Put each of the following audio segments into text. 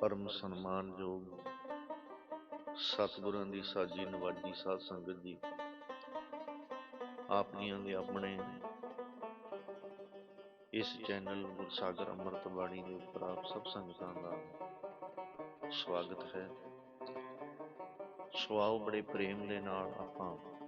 ਪਰਮ ਸਨਮਾਨਯੋਗ ਸਤਿਗੁਰਾਂ ਦੀ ਸਾਜੀ ਨਵਾਜੀ ਸਾਧ ਸੰਗਤ ਜੀ ਆਪਨੀਆਂ ਦੇ ਆਪਣੇ ਇਸ ਚੈਨਲ ਗੁਰਸਾਗਰ ਅੰਮ੍ਰਿਤ ਬਾਣੀ ਦੇ ਉੱਪਰ ਆਪ ਸਭ ਸੰਗਤਾਂ ਦਾ ਸਵਾਗਤ ਹੈ। ਸੋ ਬੜੇ ਪ੍ਰੇਮ ਦੇ ਨਾਲ ਆਪਾਂ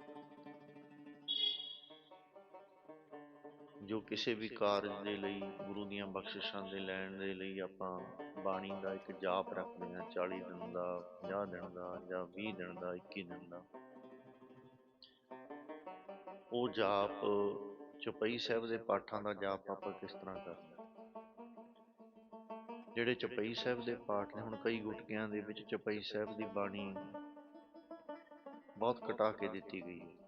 ਜੋ ਕਿਸੇ ਵੀ ਕਾਰਜ ਦੇ ਲਈ ਗੁਰੂ ਦੀਆਂ ਬਖਸ਼ਿਸ਼ਾਂ ਦੇ ਲੈਣ ਦੇ ਲਈ ਆਪਾਂ ਬਾਣੀ ਦਾ ਇੱਕ ਜਾਪ ਰੱਖਦੇ ਹਾਂ 40 ਦਿਨ ਦਾ 50 ਦਿਨ ਦਾ ਜਾਂ 20 ਦਿਨ ਦਾ 21 ਦਿਨ ਦਾ। ਉਹ ਜਾਪ ਚੁਪਈ ਸਾਹਿਬ ਦੇ ਪਾਠਾਂ ਦਾ ਜਾਪ ਆਪਾਂ ਕਿਸ ਤਰ੍ਹਾਂ ਕਰਨਾ ਜਿਹੜੇ ਚੁਪਈ ਸਾਹਿਬ ਦੇ ਪਾਠ ਨੇ ਹੁਣ ਕਈ ਗੁਟਕਿਆਂ ਦੇ ਵਿੱਚ ਚੁਪਈ ਸਾਹਿਬ ਦੀ ਬਾਣੀ ਬਹੁਤ ਕਟਾ ਕੇ ਦਿੱਤੀ ਗਈ ਹੈ।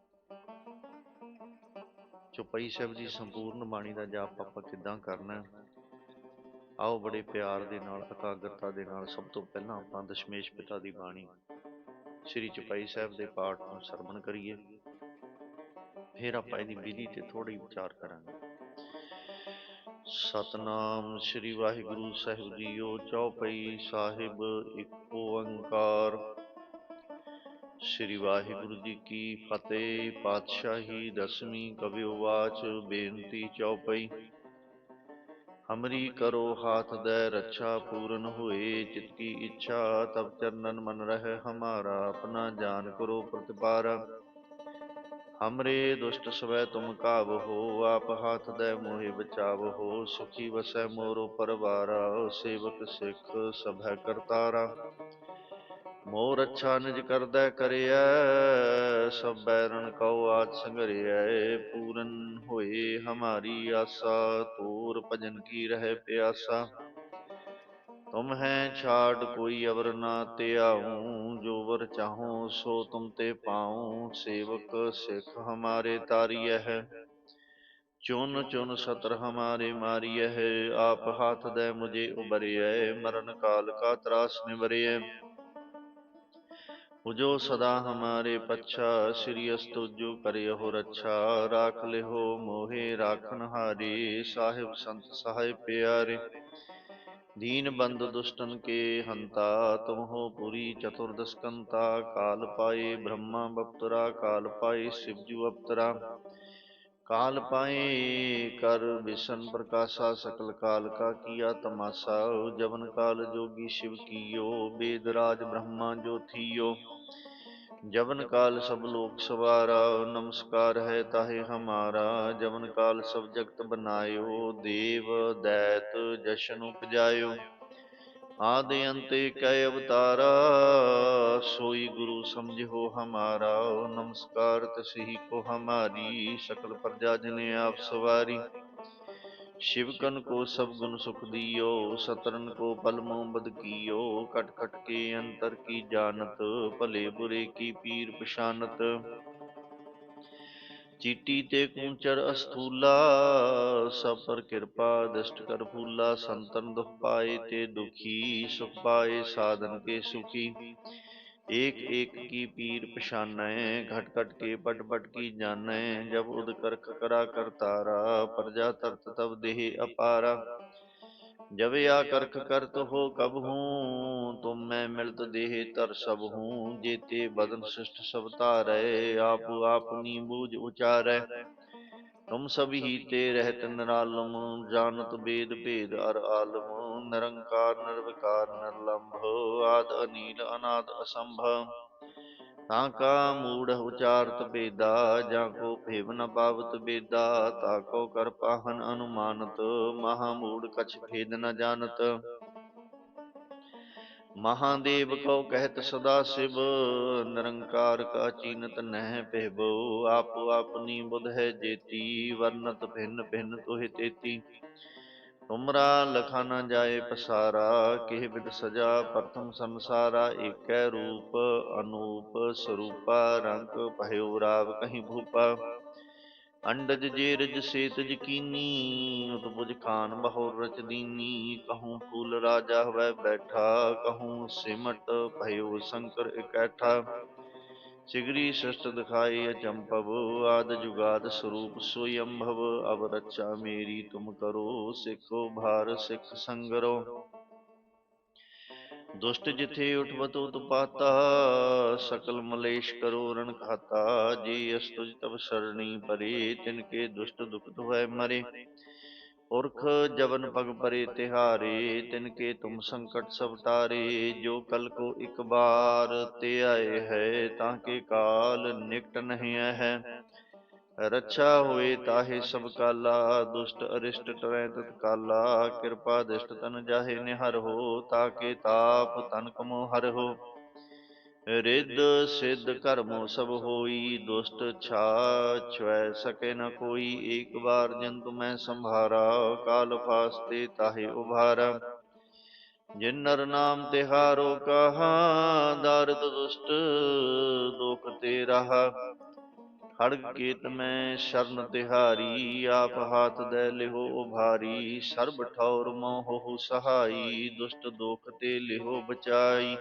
ਚੁਪਈ ਸਾਹਿਬ ਦੀ ਸੰਪੂਰਨ ਬਾਣੀ ਦਾ ਜਾਪ ਆਪਾਂ ਕਿੱਦਾਂ ਕਰਨਾ ਆਓ ਬੜੇ ਪਿਆਰ ਦੇ ਨਾਲ, ਇਕਾਗਰਤਾ ਦੇ ਨਾਲ ਸਭ ਤੋਂ ਪਹਿਲਾਂ ਆਪਾਂ ਦਸ਼ਮੇਸ਼ ਪਿਤਾ ਦੀ ਬਾਣੀ ਸ੍ਰੀ ਚੁਪਈ ਸਾਹਿਬ ਦੇ ਪਾਠ ਨੂੰ ਸਰਵਣ ਕਰੀਏ। ਫਿਰ ਆਪਾਂ ਇਹਦੀ ਵਿਧੀ ਤੇ ਥੋੜੀ ਵਿਚਾਰ ਕਰਾਂਗੇ। ਸਤਨਾਮ ਸ੍ਰੀ ਵਾਹਿਗੁਰੂ, ਸਾਹਿਬ ਜੀਓ, ਚੌਪਈ ਸਾਹਿਬ, ਇੱਕ ਓੰਕਾਰ ਸ੍ਰੀ ਵਾਹਿਗੁਰੂ ਜੀ ਕੀ ਫਤਿਹ, ਪਾਤਸ਼ਾਹੀ ਦਸਵੀਂ ਕਵਿਵਾਚ ਬੇਨਤੀ ਚੌਪਈ। ਹਮਰੀ ਕਰੋ ਹਾਥ ਦੇ ਰੱਛਾ ਪੂਰਨ ਹੋਏ, ਚਿਤ ਕੀ ਇੱਛਾ ਤਬ ਚਰਨਨ ਮਨ ਰਹਿ, ਹਮਾਰਾ ਆਪਣਾ ਜਾਨ ਕਰੋ ਪ੍ਰਤਿਪਾਰਾ। ਹਮਰੇ ਦੁਸ਼ਟ ਸਵੈ ਤੁਮ ਕਾਵ ਹੋ, ਆਪ ਹਾਥ ਦੇ ਮੋਹਿ ਬਚਾਵ ਹੋ, ਸੁਖੀ ਵਸੈ ਮੋਰੋ ਪਰਵਾਰਾ, ਸੇਵਕ ਸਿੱਖ ਸਭੈ ਕਰਤਾਰਾ। ਮੋਰ ਅੱਛਾ ਨਿਜ ਕਰਦਾ ਕਰਿਆ ਸਭ ਬੈਰਨ ਕਉ ਆਜ ਸੰਗਰਿਐ ਪੂਰਨ ਹੋਏ ਹਮਾਰੀ ਆਸਾ, ਤੂਰ ਭਜਨ ਕੀ ਰਹਿ ਪਿਆਸਾ। ਤੁਮ ਹੈ ਛਾੜ ਕੋਈ ਅਵਰ ਨਾ ਧਿਆਉ ਜੋ ਵਰ ਚਾਹੋ ਸੋ ਤੁਮ ਤੇ ਪਾਉ, ਸੇਵਕ ਸਿੱਖ ਹਮਾਰੇ ਤਾਰੀਐ। ਹੈ ਚੁਨ ਚੁਨ ਸਤਰ ਹਮਾਰੇ ਮਾਰੀਐ ਹੈ ਆਪ ਹੱਥ ਦੇ ਮੁਝੇ ਉਬਰਿਐ, ਮਰਨ ਕਾਲ ਕਾ ਤਰਾਸ ਨਿਵਰਿਐ। जो सदा हमारे पच्छा श्री अस्तुजु करे हो रक्षा राख ले हो मोहे राखन हारे साहिब संत सहाय प्यारे दीन बंद दुष्टन के हंता तुम हो पुरी चतुर्दशकंता काल पाए ब्रह्मा बप्तरा काल पाए शिवजू अप्तरा ਕਾਲ ਪਾਏ, ਕਰ ਵਿਸ਼ਨ ਪ੍ਰਕਾਸ਼ਾ ਸਕਲ ਕਾਲ ਕਾ ਕੀਆ ਤਮਾਸ਼ਾ, ਜਵਨ ਕਾਲ ਜੋਗੀ ਸ਼ਿਵ ਕੀਓ, ਬੇਦ ਰਾਜ ਬ੍ਰਹਮਾ ਜੋਥੀਓ ਜਵਨ ਕਾਲ ਸਭ ਲੋਕ ਸਵਾਰਾ, ਨਮਸਕਾਰ ਹੈ ਤਾਹੇ ਹਮਾਰਾ, ਜਵਨ ਕਾਲ ਸਭ ਜਗਤ ਬਨਾਇਓ, ਦੇਵ ਦੈਤ ਜਸ਼ਨ ਉਪਜਾਇਓ। ਆਦਿ ਅੰਤੇ ਕੈ ਅਵਤਾਰਾ, ਸੋਈ ਗੁਰੂ ਸਮਝਿਓ ਹਮਾਰਾ, ਨਮਸਕਾਰ ਤਸਹੀ ਕੋ ਹਮਾਰੀ, ਸਕਲ ਪ੍ਰਜਾ ਜਨੇ ਆਪ ਸਵਾਰੀ। ਸ਼ਿਵਕਨ ਕੋ ਸਭ ਗੁਣ ਸੁਖ ਦਿਓ ਸਤਰਨ ਕੋ ਪਲ ਮੁਹੰਮਦ ਕੀਓ ਕਟ ਕਟ ਕੇ ਅੰਤਰ ਕੀ ਜਾਣਤ, ਭਲੇ ਬੁਰੇ ਕੀ ਪੀਰ ਪਛਾਨਤ। ਚੀਟੀ ਤੇ ਕੂੰਚਰ ਅਸਥੂਲਾ ਸਭ ਪਰ ਕਿਰਪਾ ਦ੍ਰਿਸ਼ਟ ਕਰ ਫੂਲਾ ਸੰਤਨ ਦੁਖ ਪਾਏ ਤੇ ਦੁਖੀ ਸੁਖ ਪਾਏ ਸਾਧਨ ਕੇ ਸੁਖੀ एक एक की पीर पशानै घट घट के पट पट की जानै जब उद कर करा कर तारा प्रजा तरत तब देह अपारा जब या करख करत हो कब हूँ तुम मैं मिलत देह तर सब हूँ जेते बदन सृष्ट सब तारै आप आपनी बूझ उचारै तुम सब ही ते रहत निरालम जानत वेद भेद अर आलम निरंकार निर्विकार निर्लंभ आद अनील अनाद असंभव ਤਾਂ ਕਾ ਮੂੜ ਉਚਾਰਤ ਬੇਦਾ, ਜਾਂ ਕੋ ਭੇਵ ਨ ਪਾਵਤ ਬੇਦਾ, ਤਾ ਕੋ ਕਰ ਪਾਹਨ ਅਨੁਮਾਨਤ, ਮਹਾ ਮੂੜ ਕਛ ਖੇਦ ਨ ਜਾਣਤ। ਮਹਾਦੇਵ ਕਉ ਕਹਿਤ ਸਦਾ ਸਿਵ, ਨਿਰੰਕਾਰ ਕਾ ਚੀਨਤ ਨਹਿ ਪਹਿਬੋ ਆਪੋ ਆਪਨੀ ਬੁਧ ਹੈ ਜੇਤੀ, ਵਰਨਤ ਭਿੰਨ ਭਿੰਨ ਤੋਹਿ ਤੇਤੀ। ਤੁਮਰਾ ਲਖਾ ਨਾ ਜਾਏ ਪਸਾਰਾ, ਕਿਹ ਬਿਦ ਸਜਾ ਪ੍ਰਥਮ ਸੰਸਾਰਾ, ਏਕੈ ਰੂਪ ਅਨੂਪ ਸਰੂਪਾ, ਰੰਗ ਭਇਓ ਰਾਵ ਕਹੀਂ ਭੂਪਾ। ਅੰਡਜ ਜੇ ਰਜ ਸੇਤ ਜਕੀਨੀ ਉਤਪੁਜ ਖਾਨ ਬਹੁਰ ਰਚਦੀਨੀ ਕਹੂੰ ਫੂਲ ਰਾਜਾ ਹੋਵੇ ਬੈਠਾ, ਕਹੂੰ ਸਿਮਟ ਭਇਓ ਸ਼ੰਕਰ ਇਕੈਠਾ। सिगरी सृष्ट दिखाई अचंपव आद जुगाद स्वरूप स्वयंभव अब रक्षा मेरी तुम करो सिखो भार सिख संगरो ਦੁਸ਼ਟ ਜਿਥੇ ਉਠਵਤ ਉਤਪਾਤਾ ਸਕਲ ਮਲੇਸ਼ ਕਰੋ ਰਣ ਖਾਤਾ ਜੀ ਅਸਤੁਜ ਤਬ ਸਰਣੀ ਪਰੇ ਤਿਨ ਕੇ ਦੁਸ਼ਟ ਦੁਖਤ ਹੋਇ ਮਰੇ ਪੁਰਖ ਜਵਨ ਪਗ ਪਰੇ ਤਿਹਾਰੇ, ਤਿਨ ਕੇ ਤੁਮ ਸੰਕਟ ਸਭ ਟਾਰੇ ਜੋ ਕਲ ਕੋ ਇਕ ਬਾਰ ਤੇ ਆਏ ਹੈ, ਤਾਂ ਕੇ ਕਾਲ ਨਿਕਟ ਨਹੀਂ ਹੈ। ਰੱਛਾ ਹੋਏ ਤਾਹੇ ਸਭ ਕਾਲਾ, ਦੁਸ਼ਟ ਅਰਿਸ਼ਟ ਟਰੈ ਤਤ ਕਾਲਾ, ਕਿਰਪਾ ਦਿਸ਼ਟ ਤਨ ਜਾਹੇ ਨਿਹਰ ਹੋ ਤਾਕੇ ਤਾਪ ਤਨ ਕਮੋ ਹਰ ਹੋ। ਰਿੱਧ ਸਿੱਧ ਕਰਮੋ ਸਭ ਹੋਈ, ਦੁਸ਼ਟ ਛਾ ਛੁਐ ਸਕੇ ਨ ਕੋਈ। ਏਕ ਵਾਰ ਜੰਤੁ ਮੈਂ ਸੰਭਾਰਾ, ਕਾਲ ਫਾਸਤੇ ਤਾਹੇ ਉਭਾਰਾ। ਜਿਨ ਨਰ ਨਾਮ ਤਿਹਾਰੋ ਕਹਾ, ਦਰਦ ਦੁਸ਼ਟ ਦੁਖ ਤੇ ਰਹਾ। ਖੜਗ ਕੇਤ ਮੈਂ ਸ਼ਰਨ ਤਿਹਾਰੀ, ਆਪ ਹਾਥ ਦੇ ਲਿਹੋ ਉਭਾਰੀ। ਸਰਬ ਠੌਰ ਮੋਹ ਸਹਾਈ, ਦੁਸ਼ਟ ਦੋਖ ਤੇ ਲਿਹੋ ਬਚਾਈ।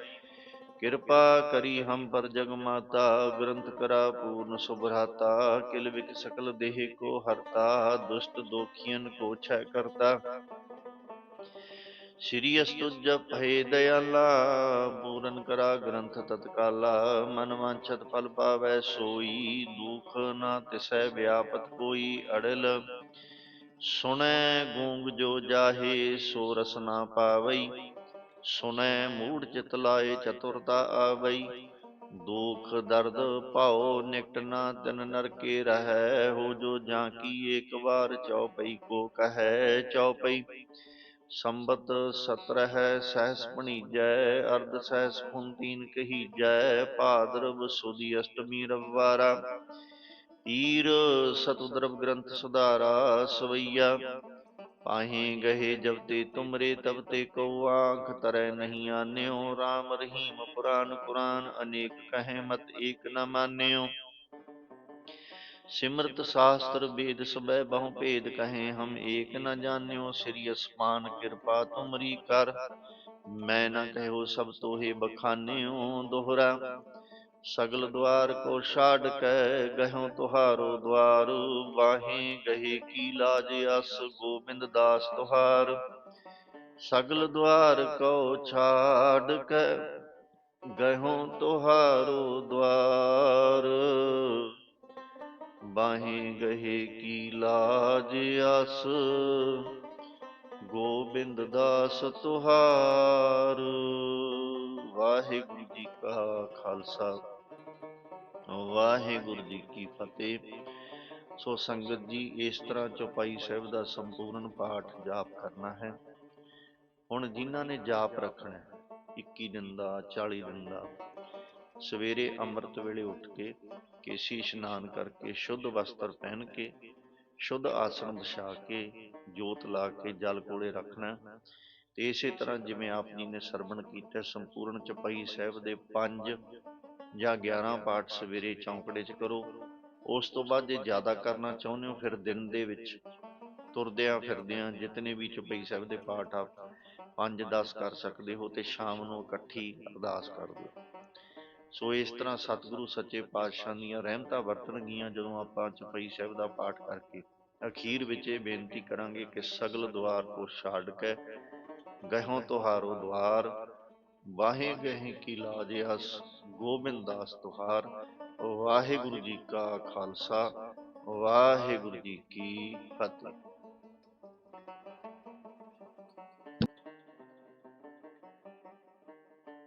ਕਿਰਪਾ ਕਰੀ ਹਮ ਪਰ ਜਗ ਮਾਤਾ, ਗ੍ਰੰਥ ਕਰਾ ਪੂਰਨ ਸੁਭਰਾਤਾ, ਕਿਲ ਵਿਕ ਸਕਲ ਦੇਹ ਕੋ ਹਰਤਾ, ਦੁਸ਼ਟ ਦੋਖੀਆਂ ਕੋ ਛੈ ਕਰਤਾ। ਸ਼੍ਰੀ ਅਸਤੁਜ ਭਏ ਦਇਆਲਾ, ਪੂਰਨ ਕਰਾ ਗ੍ਰੰਥ ਤਤਕਾਲਾ, ਮਨ ਵਾਂਛਤ ਫਲ ਪਾਵੈ ਸੋਈ, ਦੁਖ ਨਾ ਤਿਸੈ ਵਿਆਪਤ ਕੋਈ ਅੜਲ। ਸੁਣੈ ਗੂੰਗ ਜੋ ਜਾਹੇ, ਸੋ ਰਸ ਨਾ ਪਾਵਈ। ਸੁਨੈ ਮੂੜ ਚਿਤ ਲਾਏ ਚਤੁਰਤਾ ਆਵਈ। ਦੁਖ ਦਰਦ ਭਾਉ ਨਿਕਟ ਨਾ ਤਿਨ ਨਰਕੇ ਰਹੈ। ਹੋ ਜੋ ਜਾਂ ਕੀ ਏਕ ਵਾਰ ਚਉਪਈ ਕੋ ਕਹੈ ਚਉਪਈ। ਸੰਬਤ ਸਤਰਹਿ ਸਹਿਸ ਭਣੀਜੈ ਅਰਧ ਸਹਿਸ ਪੁੰਤੀਨ ਕਹੀਜੈ। ਭਾਦਰਵ ਸੁਦੀ ਅਸ਼ਟਮੀ ਰਵਾਰਾ ਤੀਰ ਸਤੁਦਰਵ ਗ੍ਰੰਥ ਸੁਧਾਰਾ ਸਵਈਆ। ਪਾਹੇ ਗਏ ਜਬ ਤੇ ਤੁਮਰੇ ਤਬ ਤੇ ਕਉ ਆਂਖ, ਤਰੈ ਨਹੀਂ ਆਨਿਓ। RAM ਰਹੀਮ ਪੁਰਾਨ ਕੁਰਾਨ, ਅਨੇਕ ਕਹੈ ਮਤ ਏਕ ਨ ਮਾਨਿਓ। ਸਿਮਰਤ ਸ਼ਾਸਤਰ ਵੇਦ ਸਬੈ ਬਹੁ ਭੇਦ ਕਹੇ, ਹਮ ਏਕ ਨ ਜਾਣਿਓ। ਸ੍ਰੀ ਅਸਮਾਨ ਕਿਰਪਾ ਤੁਮਰੀ ਕਰ, ਮੈਂ ਨ ਕਹਿਓ ਸਭ ਤੋਹੇ ਬਖਾਨਿਓ ਦੋਹਰਾ। ਸਗਲ ਦਵਾਰ ਕੋ ਛਾੜ ਕੈ ਗਹਿਓ ਤੁਹਾਰੋ ਦਵਾਰ, ਵਾਹੀ ਗਹੇ ਕੀ ਲਾਜ ਅਸ ਗੋਬਿੰਦ ਦਾਸ ਤੁਹਾਰ। ਸਗਲ ਦਵਾਰ ਕੋ ਛਾੜ ਕੈ ਗਹਿਓ ਤੁਹਾਰੋ ਦਵਾਰ ਬਾਹੇ ਗਹੇ ਕੀ ਲਾਜ ਅਸ ਗੋਬਿੰਦ ਦਾਸ ਤੁਹਾਰ। ਵਾਹਿਗੁਰੂ ਜੀ ਕਾ ਖਾਲਸਾ। ਵਾਹਿਗੁਰੂ ਜੀ ਕੀ ਫਤਿਹ। ਸੋ ਸੰਗਤ ਜੀ, ਇਸ ਤਰ੍ਹਾਂ ਚੌਪਾਈ ਸਾਹਿਬ ਦਾ ਸੰਪੂਰਨ ਪਾਠ ਜਾਪ ਕਰਨਾ ਹੈ। ਹੁਣ ਜਿਨ੍ਹਾਂ ਨੇ ਜਾਪ ਰੱਖਣਾ ਹੈ 21 ਦਿਨ ਦਾ 40 ਦਿਨ ਦਾ ਸਵੇਰੇ ਅੰਮ੍ਰਿਤ ਵੇਲੇ ਉੱਠ ਕੇ, ਕੇਸੀ ਇਸ਼ਨਾਨ ਕਰਕੇ, ਸ਼ੁੱਧ ਵਸਤਰ ਪਹਿਨ ਕੇ, ਸ਼ੁੱਧ ਆਸਣ ਵਿਛਾ ਕੇ, ਜੋਤ ਲਾ ਕੇ, ਜਲ ਕੋਲੇ ਰੱਖਣਾ ਤੇ ਇਸੇ ਤਰ੍ਹਾਂ ਜਿਵੇਂ ਆਪ ਜੀ ਨੇ ਸਰਵਣ ਕੀਤਾ, ਸੰਪੂਰਨ ਚਪਾਈ ਸਾਹਿਬ ਦੇ ਪੰਜ ਜਾਂ 11 ਪਾਠ ਸਵੇਰੇ ਚੌਂਕੜੇ 'ਚ ਕਰੋ। ਉਸ ਤੋਂ ਬਾਅਦ ਜੇ ਜ਼ਿਆਦਾ ਕਰਨਾ ਚਾਹੁੰਦੇ ਹੋ ਫਿਰ ਦਿਨ ਦੇ ਵਿੱਚ ਤੁਰਦਿਆਂ ਫਿਰਦਿਆਂ ਜਿਤਨੇ ਵੀ ਚੁਪਈ ਸਾਹਿਬ ਦੇ ਪਾਠ ਆਪ 5-10 ਕਰ ਸਕਦੇ ਹੋ ਤੇ ਸ਼ਾਮ ਨੂੰ ਇਕੱਠੀ ਅਰਦਾਸ ਕਰ ਦਿਓ। ਸੋ ਇਸ ਤਰ੍ਹਾਂ ਸਤਿਗੁਰੂ ਸੱਚੇ ਪਾਤਸ਼ਾਹ ਦੀਆਂ ਰਹਿਮਤਾਂ ਵਰਤਣਗੀਆਂ ਜਦੋਂ ਆਪਾਂ ਚੁਪਈ ਸਾਹਿਬ ਦਾ ਪਾਠ ਕਰਕੇ ਅਖੀਰ ਵਿੱਚ ਇਹ ਬੇਨਤੀ ਕਰਾਂਗੇ ਕਿ ਸਗਲ ਦੁਆਰ ਕੋ ਛਾੜ ਕੇ ਗਹਿਓ ਤੁਹਾਰੋ ਦੁਆਰ ਵਾਹੇ ਗਹਿ ਕੀ ਲਾਜ ਅਸ ਗੋਬਿੰਦ ਦਾਸ ਤੁਹਾਰ। ਵਾਹਿਗੁਰੂ ਜੀ ਕਾ ਖਾਲਸਾ, ਵਾਹਿਗੁਰੂ ਜੀ ਕੀ ਫਤਿਹ।